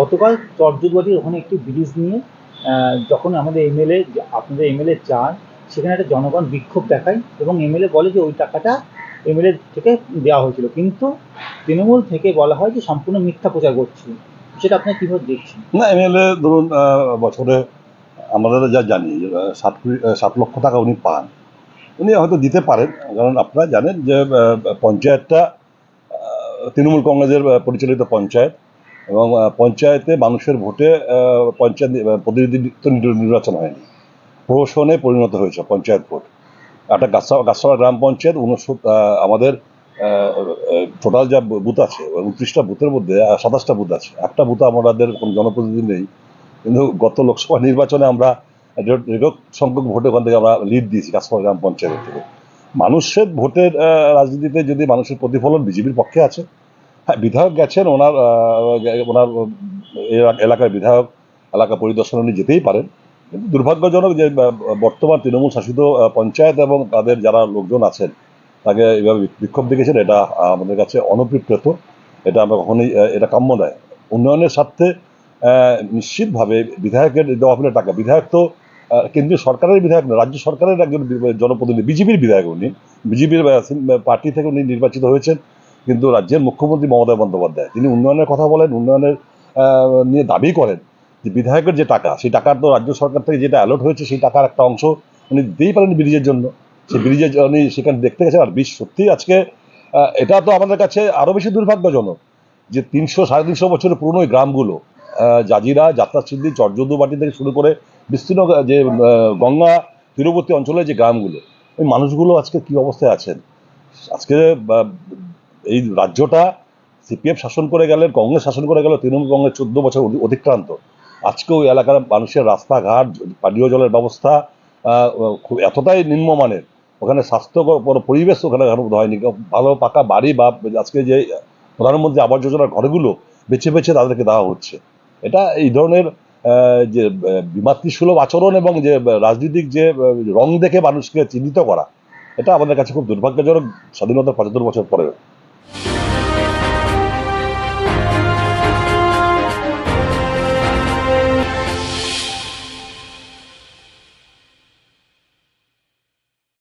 গতকাল চরজুদবাটির ওখানে একটি ব্রিজ নিয়ে যখন আমাদের এমএলএ আপনাদের এমএলএ চান সেখানে একটা জনগণ বিক্ষোভ দেখায় এবং এমএলএ বলে যে ওই টাকাটা এমএলএ থেকে দেওয়া হয়েছিল। কিন্তু তৃণমূল থেকে বলা হয় যে সম্পূর্ণ মিথ্যা প্রচার করছে। সেটা আপনি কীভাবে দেখছেন? না এমএলএ ধরুন বছরে আমরা যা জানি সাত কোটি সাত লক্ষ টাকা উনি পান। উনি হয়তো দিতে পারেন, কারণ আপনারা জানেন যে পঞ্চায়েতটা তৃণমূল কংগ্রেসের পরিচালিত পঞ্চায়েত। এবং পঞ্চায়েতে মানুষের ভোটে পঞ্চায়েত প্রতিনিধিত্ব নির্বাচন হয়নি। প্রহসনে পরিণত হয়েছে পঞ্চায়েত ভোট। একটা গাছাড়া গাছাড়া গ্রাম পঞ্চায়েত উনসত্তর আমাদের টোটাল যা বুথ আছে উনত্রিশটা বুথের মধ্যে সাতাশটা বুথ আছে। একটা বুথে আমাদের কোনো জনপ্রতিনিধি নেই, কিন্তু গত লোকসভা নির্বাচনে আমরা রেকর্ড সংখ্যক ভোটে ওখান থেকে আমরা লিড দিয়েছি কাছপাড়া গ্রাম পঞ্চায়েত থেকে। মানুষের ভোটের রাজনীতিতে যদি মানুষের প্রতিফলন বিজেপির পক্ষে আছে হ্যাঁ বিধায়ক গেছেন, ওনার ওনার এলাকার বিধায়ক, এলাকা পরিদর্শন উনি যেতেই পারেন। কিন্তু দুর্ভাগ্যজনক যে বর্তমান তৃণমূল শাসিত পঞ্চায়েত এবং তাদের যারা লোকজন আছেন, তাকে এইভাবে বিক্ষোভ দেখেছেন, এটা আমাদের কাছে অনভিপ্রেত। এটা আমরা কখনোই এটা কাম্য নয়। উন্নয়নের স্বার্থে নিশ্চিতভাবে বিধায়কের দেওয়া হলে টাকা। বিধায়ক তো কেন্দ্রীয় সরকারের বিধায়ক না, রাজ্য সরকারের একজন জনপ্রতিনিধি, বিজেপির বিধায়ক উনি। বিজেপির পার্টি থেকে উনি নির্বাচিত হয়েছেন। কিন্তু রাজ্যের মুখ্যমন্ত্রী মমতা বন্দ্যোপাধ্যায়, তিনি উন্নয়নের কথা বলেন, উন্নয়নের নিয়ে দাবি করেন যে বিধায়কের যে টাকা, সেই টাকা তো রাজ্য সরকার থেকে যেটা অ্যালট হয়েছে, সেই টাকার একটা অংশ উনি দিতেই পারেন ব্রিজের জন্য। সেই ব্রিজের উনি সেখানে দেখতে গেছেন, আর ব্রিজ সত্যি আজকে এটা তো আমাদের কাছে আরও বেশি দুর্ভাগ্যজনক যে তিনশো, সাড়ে তিনশো বছরের পুরনো গ্রামগুলো জাজিরা, যাত্রা সিদ্ধি চরজুদুবাটি থেকে শুরু করে বিস্তীর্ণ যে গঙ্গা তীরবর্তী অঞ্চলের যে গ্রামগুলো ওই মানুষগুলো আজকে কি অবস্থায় আছেন? আজকে এই রাজ্যটা সিপিএফ শাসন করে গেলে, কংগ্রেস শাসন করে গেল, তৃণমূল কংগ্রেস চোদ্দ বছর অধিক্রান্ত অতিক্রান্ত। আজকে ওই এলাকার মানুষের রাস্তাঘাট, পানীয় জলের ব্যবস্থা খুব এতটাই নিম্নমানের। ওখানে স্বাস্থ্যকর পরিবেশ ওখানে হয়নি। ভালো পাকা বাড়ি বা আজকে যে প্রধানমন্ত্রী আবাস যোজনার ঘরগুলো বেছে বেছে তাদেরকে দেওয়া হচ্ছে। এটা এই ধরনের যে, বিমাতৃসুলভ আচরণ এবং যে, রাজনৈতিক যে, রং দেখে মানুষকে চিহ্নিত করা, এটা আমাদের কাছে খুব দুর্ভাগ্যজনক স্বাধীনতার পঁচাত্তর বছর পরে